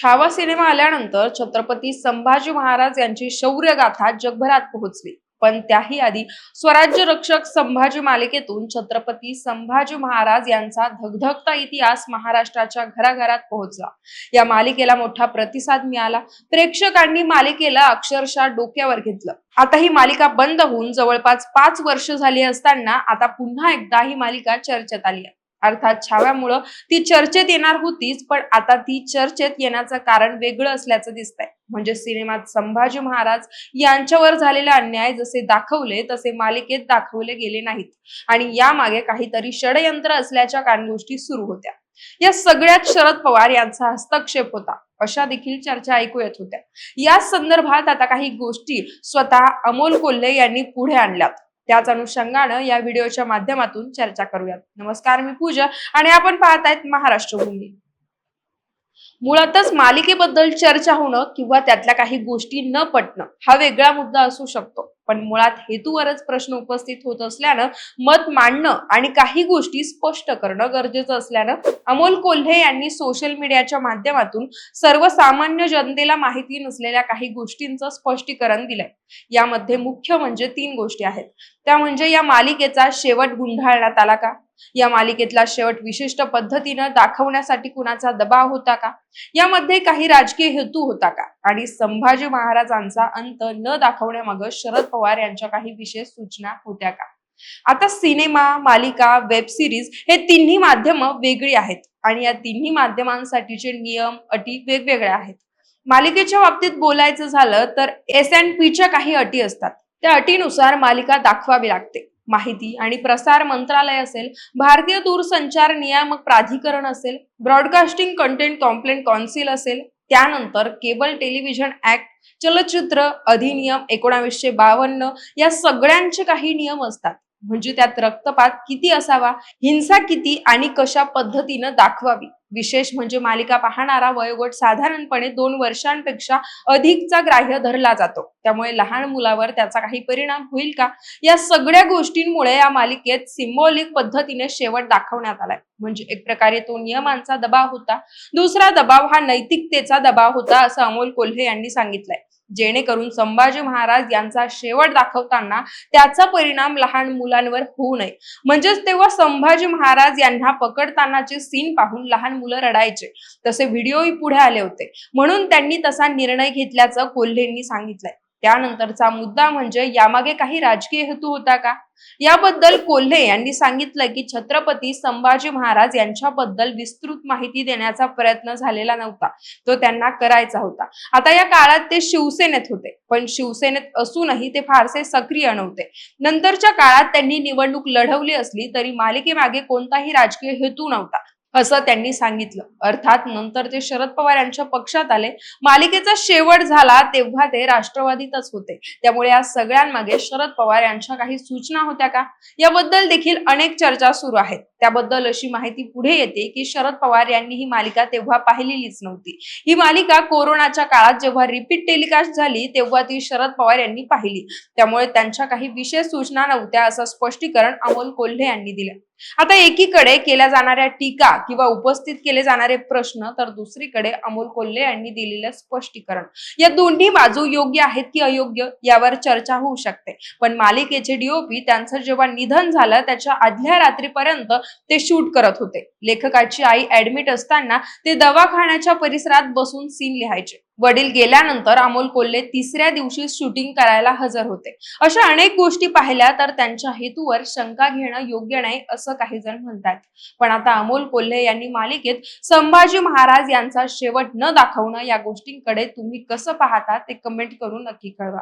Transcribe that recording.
Chhava cinema आल्यानंतर छत्रपती संभाजी महाराज यांची शौर्यगाथा जगभरात पोहोचली. पण त्याही आधी स्वराज्य रक्षक संभाजी मालिकेतून छत्रपती संभाजी महाराज यांचा धगधगता इतिहास महाराष्ट्राच्या घराघरात पोहोचला. या मालिकेला मोठा प्रतिसाद मिळाला. प्रेक्षकांनी मालिकेला अक्षरशः डोक्यावर घेतलं. आता ही मालिका बंद होऊन जवळपास पाच वर्ष झाली असताना आता पुन्हा एकदा ही मालिका चर्चेत आली आहे. अर्थात छाव्यामुळं ती चर्चेत येणार होतीच पण आता ती चर्चेत येण्याचं कारण वेगळं असल्याचं दिसतंय. म्हणजे सिनेमात संभाजी महाराज यांच्यावर झालेला अन्याय जसे दाखवले तसे मालिकेत दाखवले गेले नाहीत. आणि यामागे काहीतरी षडयंत्र असल्याच्या कानगोष्टी सुरू होत्या. या सगळ्यात शरद पवार यांचा हस्तक्षेप होता. अशा देखील चर्चा ऐकू येत होत्या. या संदर्भात आता काही गोष्टी स्वतः अमोल कोल्हे यांनी पुढे आणल्यात. त्याच अनुषंगानं या व्हिडिओच्या माध्यमातून चर्चा करूयात. नमस्कार मी पूजा आणि आपण पाहत आहेत महाराष्ट्र भूमी मुळातच मालिकेबद्दल चर्चा होणं किंवा त्यातल्या काही गोष्टी न पटणं हा वेगळा मुद्दा असू शकतो. पण मुळात हेतूवरच प्रश्न उपस्थित होत असल्यानं मत मांडणं आणि काही गोष्टी स्पष्ट करणं गरजेचं असल्यानं अमोल कोल्हे यांनी सोशल मीडियाच्या माध्यमातून सर्वसामान्य जनतेला माहिती नसलेल्या काही गोष्टींचं स्पष्टीकरण दिलंय. यामध्ये मुख्य म्हणजे तीन गोष्टी आहेत. त्या म्हणजे या मालिकेचा शेवट गुंढाळण्यात आला का? या मालिकेतला शेवट विशिष्ट पद्धतीनं दाखवण्यासाठी कुणाचा दबाव होता का? यामध्ये काही राजकीय हेतू होता का? आणि संभाजी महाराजांचा अंत न दाखवण्यामागं शरद पवार यांच्या काही विशेष सूचना होत्या का? आता सिनेमा मालिका वेब सिरीज हे तिन्ही माध्यम वेगळी आहेत आणि या तिन्ही माध्यमांसाठीचे नियम अटी वेगवेगळ्या आहेत. मालिकेच्या बाबतीत बोलायचं झालं तर एस अँड पीच्या काही अटी असतात. त्या अटीनुसार मालिका दाखवावी लागते. माहिती आणि प्रसार मंत्रालय असेल भारतीय दूरसंचार नियामक प्राधिकरण असेल ब्रॉडकास्टिंग कंटेंट कॉम्प्लेंट कौन्सिल असेल त्यानंतर केबल टेलिव्हिजन ऍक्ट चलचित्र अधिनियम एकोणावीसशे बावन्न या सगळ्यांचे काही नियम असतात. म्हणजे त्यात रक्तपात किती असावा हिंसा किती आणि कशा पद्धतीनं दाखवावी? विशेष म्हणजे मालिका पाहणारा वयोगट साधारणपणे दोन वर्षांपेक्षा अधिकचा ग्राह्य धरला जातो. त्यामुळे लहान मुलावर त्याचा काही परिणाम होईल का? या सगळ्या गोष्टींमुळे या मालिकेत सिम्बॉलिक पद्धतीने शेवट दाखवण्यात आलाय. म्हणजे एक प्रकारे तो नियमांचा दबाव होता. दुसरा दबाव हा नैतिकतेचा दबाव होता असं अमोल कोल्हे यांनी सांगितलंय. जेणेकरून संभाजी महाराज यांचा शेवट दाखवताना त्याचा परिणाम लहान मुलांवर होऊ नये. म्हणजेच तेव्हा संभाजी महाराज यांना पकडतानाचे सीन पाहून लहान मुलं रडायचे. तसे व्हिडिओही पुढे आले होते. म्हणून त्यांनी तसा निर्णय घेतल्याचं कोल्हेंनी सांगितलंय. त्यानंतरचा मुद्दा म्हणजे यामागे काही राजकीय हेतू होता का? याबद्दल कोल्हे यांनी सांगितलं की छत्रपती संभाजी महाराज यांच्याबद्दल विस्तृत माहिती देण्याचा प्रयत्न झालेला नव्हता. तो त्यांना करायचा होता. आता या काळात ते शिवसेनेत होते. पण शिवसेनेत असूनही ते फारसे सक्रिय नव्हते. नंतरच्या काळात त्यांनी निवडणूक लढवली असली तरी मालिकेमागे कोणताही राजकीय हेतू नव्हता. असं त्यांनी सांगितलं. अर्थात नंतर ते शरद पवार यांच्या पक्षात आले. मालिकेचा शेवट झाला तेव्हा ते राष्ट्रवादीतच होते. त्यामुळे या सगळ्यांमागे शरद पवार यांच्या काही सूचना होत्या का? याबद्दल देखील अनेक चर्चा सुरू आहेत. त्याबद्दल अशी माहिती पुढे येते की शरद पवार यांनी ही मालिका तेव्हा पाहिलेलीच नव्हती. ही मालिका कोरोनाच्या काळात जेव्हा रिपीट टेलिकास्ट झाली तेव्हा ती शरद पवार यांनी पाहिली. त्यामुळे त्यांच्या काही विशेष सूचना नव्हत्या असं स्पष्टीकरण अमोल कोल्हे यांनी दिलं. आता एकीकडे केल्या जाणाऱ्या टीका किंवा उपस्थित केले जाणारे प्रश्न तर दुसरीकडे अमोल कोल्हे यांनी दिलेलं स्पष्टीकरण. या दोन्ही बाजू योग्य आहेत की अयोग्य यावर चर्चा होऊ शकते. पण मालिकेचे डीओपी त्यांचं जेव्हा निधन झालं त्याच्या आदल्या रात्रीपर्यंत ते शूट करत होते. लेखकाची आई ऍडमिट असताना ते दवाखान्याच्या परिसरात बसून सीन लिहायचे. वडील गेल्यानंतर अमोल कोल्हे तिसऱ्या दिवशी शूटिंग करायला हजर होते. अशा अनेक गोष्टी पाहिल्या तर त्यांच्या हेतूवर शंका घेणं योग्य नाही असं काही जण म्हणतात. पण आता अमोल कोल्हे यांनी मालिकेत संभाजी महाराज यांचा शेवट न दाखवणं या गोष्टींकडे तुम्ही कसं पाहता ते कमेंट करून नक्की कळवा.